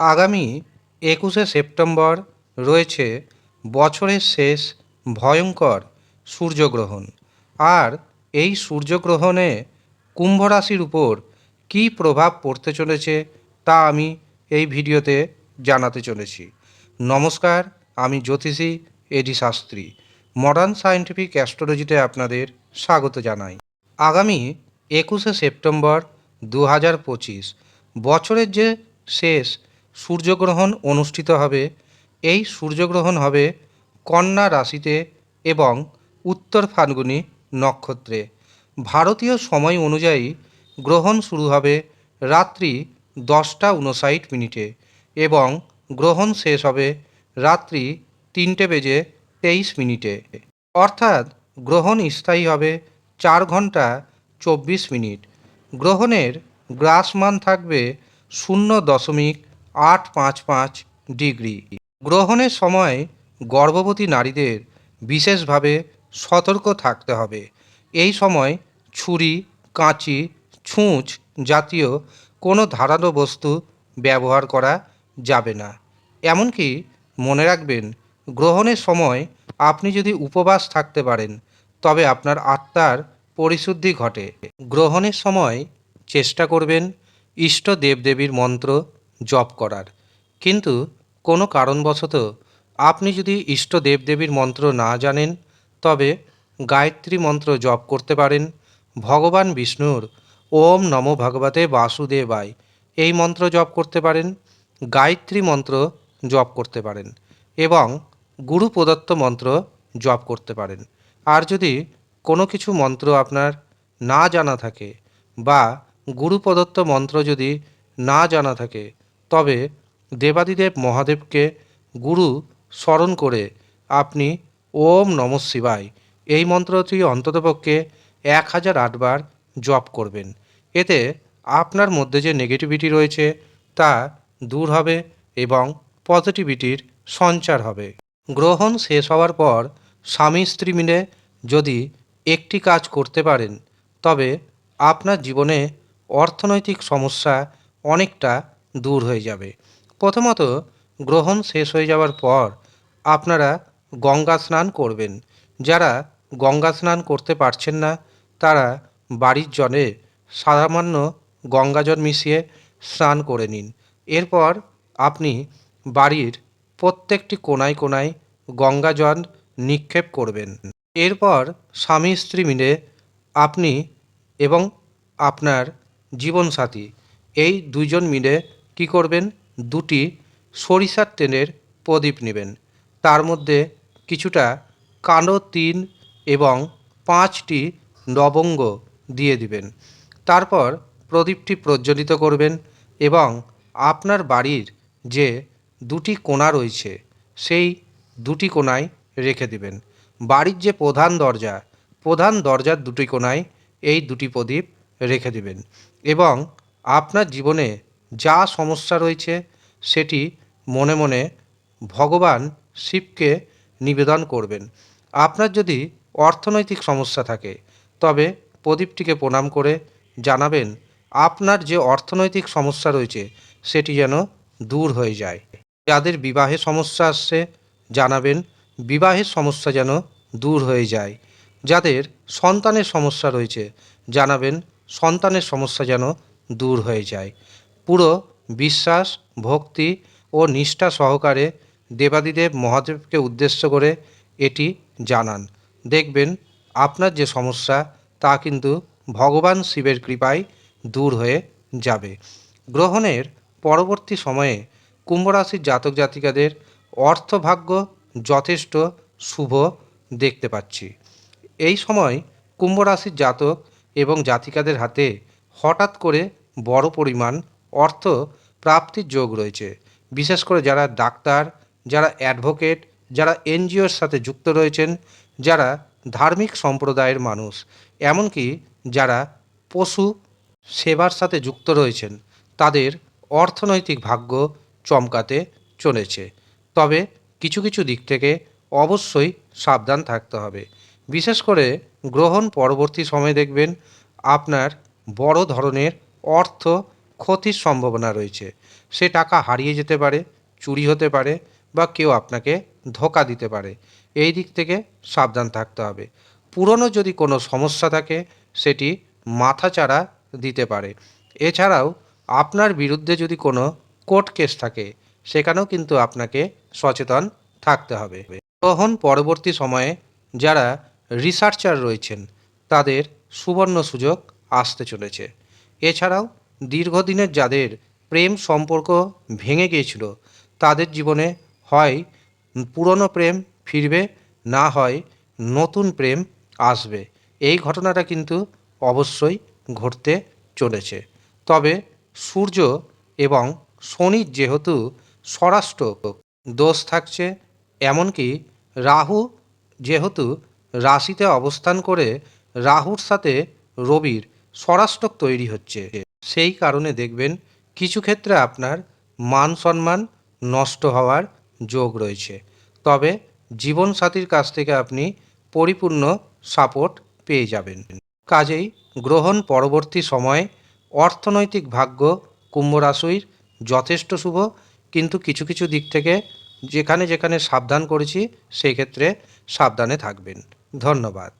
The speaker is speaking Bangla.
আগামী একুশে সেপ্টেম্বর রয়েছে বছরের শেষ ভয়ঙ্কর সূর্যগ্রহণ। আর এই সূর্যগ্রহণে কুম্ভ রাশির উপর কী প্রভাব পড়তে চলেছে তা আমি এই ভিডিওতে জানাতে চলেছি। নমস্কার, আমি জ্যোতিষী এডি শাস্ত্রী। মডার্ন সায়েন্টিফিক অ্যাস্ট্রোলজিতে আপনাদের স্বাগত জানাই। আগামী একুশে সেপ্টেম্বর দু হাজার পঁচিশ, বছরের যে শেষ সূর্যগ্রহণ অনুষ্ঠিত হবে। এই সূর্যগ্রহণ হবে কন্যা রাশিতে এবং উত্তর ফাল্গুনি নক্ষত্রে। ভারতীয় সময় অনুযায়ী গ্রহণ শুরু হবে রাত্রি দশটা উনষাট মিনিটে এবং গ্রহণ শেষ হবে রাত্রি তিনটে বেজে তেইশ মিনিটে। অর্থাৎ গ্রহণ স্থায়ী হবে চার ঘণ্টা চব্বিশ মিনিট। গ্রহণের গ্রাসমান থাকবে শূন্য দশমিক আট পাঁচ পাঁচ ডিগ্রি। গ্রহণের সময় গর্ভবতী নারীদের বিশেষভাবে সতর্ক থাকতে হবে। এই সময় ছুরি, কাঁচি, ছুঁচ জাতীয় কোনো ধারালো বস্তু ব্যবহার করা যাবে না। এমনকি মনে রাখবেন, গ্রহণের সময় আপনি যদি উপবাস থাকতে পারেন, তবে আপনার আত্মার পরিশুদ্ধি ঘটে। গ্রহণের সময় চেষ্টা করবেন ইষ্ট দেবদেবীর মন্ত্র জপ করার। কিন্তু কোনো কারণবশত আপনি যদি ইষ্ট দেবদেবীর মন্ত্র না জানেন, তবে গায়ত্রী মন্ত্র জপ করতে পারেন। ভগবান বিষ্ণুর ওম নম ভগবতে বাসুদেবায় এই মন্ত্র জপ করতে পারেন, গায়ত্রী মন্ত্র জপ করতে পারেন এবং গুরু প্রদত্ত মন্ত্র জপ করতে পারেন। আর যদি কোনো কিছু মন্ত্র আপনার না জানা থাকে বা গুরু প্রদত্ত মন্ত্র যদি না জানা থাকে তবে দেবাদিদেব মহাদেবকে গুরু স্মরণ করে আপনি ওম নম শিবায় এই মন্ত্রটি অন্ততপক্ষে এক হাজার আটবার জপ করবেন। এতে আপনার মধ্যে যে নেগেটিভিটি রয়েছে তা দূর হবে এবং পজিটিভিটির সঞ্চার হবে। গ্রহণ শেষ হওয়ার পর স্বামী স্ত্রী মিলে যদি একটি কাজ করতে পারেন, তবে আপনার জীবনে অর্থনৈতিক সমস্যা অনেকটা দূর হয়ে যাবে। প্রথমত, গ্রহণ শেষ হয়ে যাওয়ার পর আপনারা গঙ্গা স্নান করবেন। যারা গঙ্গা স্নান করতে পারছেন না, তারা বাড়ির জলে সামান্য গঙ্গা জল মিশিয়ে স্নান করে নিন। এরপর আপনি বাড়ির প্রত্যেকটি কোনায় কোনায় গঙ্গা জল নিক্ষেপ করবেন। এরপর স্বামী স্ত্রী মিলে আপনি এবং আপনার জীবনসাথী এই দুজন মিলে কি করবেন? দুটি সরিষার তেলের প্রদীপ নেবেন। তার মধ্যে কিছুটা কালো তিল এবং পাঁচটি লবঙ্গ দিয়ে দিবেন। তারপর প্রদীপটি প্রজ্বলিত করবেন এবং আপনার বাড়ির যে দুটি কোণা রয়েছে, সেই দুটি কোণায় রেখে দিবেন। বাড়ির যে প্রধান দরজা, প্রধান দরজার দুটি কোণায় এই দুটি প্রদীপ রেখে দিবেন এবং আপনার জীবনে যা সমস্যা রয়েছে সেটি মনে মনে ভগবান শিবকে নিবেদন করবেন। আপনার যদি অর্থনৈতিক সমস্যা থাকে, তবে প্রদীপটিকে প্রণাম করে জানাবেন, আপনার যে অর্থনৈতিক সমস্যা রয়েছে সেটি যেন দূর হয়ে যায়। যাদের বিবাহে সমস্যা আসছে, জানাবেন, বিবাহের সমস্যা যেন দূর হয়ে যায়। যাদের সন্তানের সমস্যা রয়েছে, জানাবেন, সন্তানের সমস্যা যেন দূর হয়ে যায়। পুরো বিশ্বাস, ভক্তি ও নিষ্ঠা সহকারে দেবাদিদেব মহাদেবকে উদ্দেশ্য করে এটি জানান। দেখবেন আপনার যে সমস্যা, তা কিন্তু ভগবান শিবের কৃপায় দূর হয়ে যাবে। গ্রহণের পরবর্তী সময়ে কুম্ভ রাশির জাতক জাতিকাদের অর্থভাগ্য যথেষ্ট শুভ দেখতে পাচ্ছি। এই সময় কুম্ভরাশির জাতক এবং জাতিকাদের হাতে হঠাৎ করে বড় পরিমাণ অর্থ প্রাপ্তির যোগ রয়েছে। বিশেষ করে যারা ডাক্তার, যারা অ্যাডভোকেট, যারা এনজিওর সাথে যুক্ত রয়েছেন, যারা ধার্মিক সম্প্রদায়ের মানুষ, এমনকি যারা পশু সেবার সাথে যুক্ত রয়েছেন, তাদের অর্থনৈতিক ভাগ্য চমকাতে চলেছে। তবে কিছু কিছু দিক থেকে অবশ্যই সাবধান থাকতে হবে। বিশেষ করে গ্রহণ পরবর্তী সময়ে দেখবেন আপনার বড় ধরনের অর্থ ক্ষতির সম্ভাবনা রয়েছে। সে টাকা হারিয়ে যেতে পারে, চুরি হতে পারে বা কেউ আপনাকে ধোকা দিতে পারে। এই দিক থেকে সাবধান থাকতে হবে। পুরনো যদি কোনো সমস্যা থাকে, সেটি মাথাচাড়া দিতে পারে। এছাড়াও আপনার বিরুদ্ধে যদি কোনো কোর্ট কেস থাকে, সেখানেও কিন্তু আপনাকে সচেতন থাকতে হবে। তখন পরবর্তী সময়ে যারা রিসার্চার রয়েছেন, তাদের সুবর্ণ সুযোগ আসতে চলেছে। এছাড়াও দীর্ঘদিনের যাদের প্রেম সম্পর্ক ভেঙে গিয়েছিল, তাদের জীবনে হয় পুরনো প্রেম ফিরবে, না হয় নতুন প্রেম আসবে। এই ঘটনাটা কিন্তু অবশ্যই ঘটতে চলেছে। তবে সূর্য এবং শনির যেহেতু স্বরাষ্ট্র দোষ থাকছে, এমনকি রাহু যেহেতু রাশিতে অবস্থান করে, রাহুর সাথে রবির স্বরাষ্টক তৈরি হচ্ছে। সেই কারণে দেখবেন কিছু ক্ষেত্রে আপনার মান সম্মান নষ্ট হওয়ার যোগ রয়েছে। তবে জীবনসাথীর কাছ থেকে আপনি পরিপূর্ণ সাপোর্ট পেয়ে যাবেন। কাজেই গ্রহণ পরবর্তী সময়ে অর্থনৈতিক ভাগ্য কুম্ভ রাশির যথেষ্ট শুভ। কিন্তু কিছু কিছু দিক থেকে যেখানে যেখানে সাবধান করেছি, সেই ক্ষেত্রে সাবধানে থাকবেন। ধন্যবাদ।